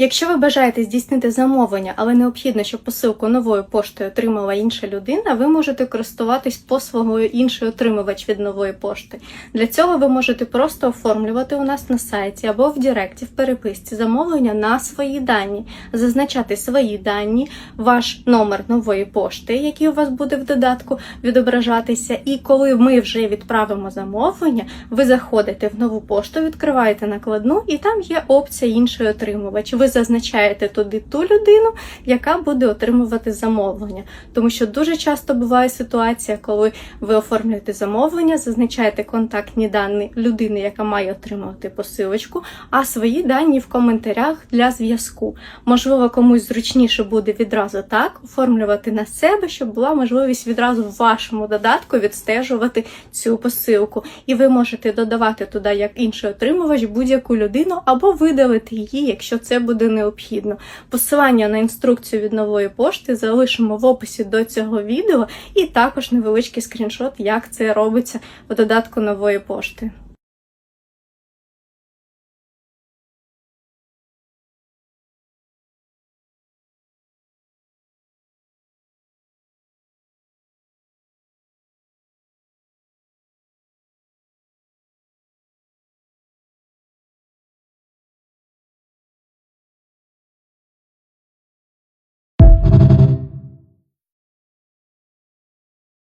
Якщо ви бажаєте здійснити замовлення, але необхідно, щоб посилку новою поштою отримала інша людина, ви можете користуватись послугою інший отримувач від нової пошти. Для цього ви можете просто оформлювати у нас на сайті або в Директі в переписці замовлення на свої дані, зазначати свої дані, ваш номер нової пошти, який у вас буде в додатку відображатися. І коли ми вже відправимо замовлення, ви заходите в нову пошту, відкриваєте накладну, і там є опція інший отримувач. Ви зазначаєте туди ту людину, яка буде отримувати замовлення. Тому що дуже часто буває ситуація, коли ви оформлюєте замовлення, зазначаєте контактні дані людини, яка має отримувати посилочку, а свої дані в коментарях для зв'язку. Можливо, комусь зручніше буде відразу так оформлювати на себе, щоб була можливість відразу в вашому додатку відстежувати цю посилку. І ви можете додавати туди як інший отримувач будь-яку людину або видалити її, якщо це буде необхідно. Посилання на інструкцію від нової пошти залишимо в описі до цього відео, і також невеличкий скріншот, як це робиться в додатку нової пошти.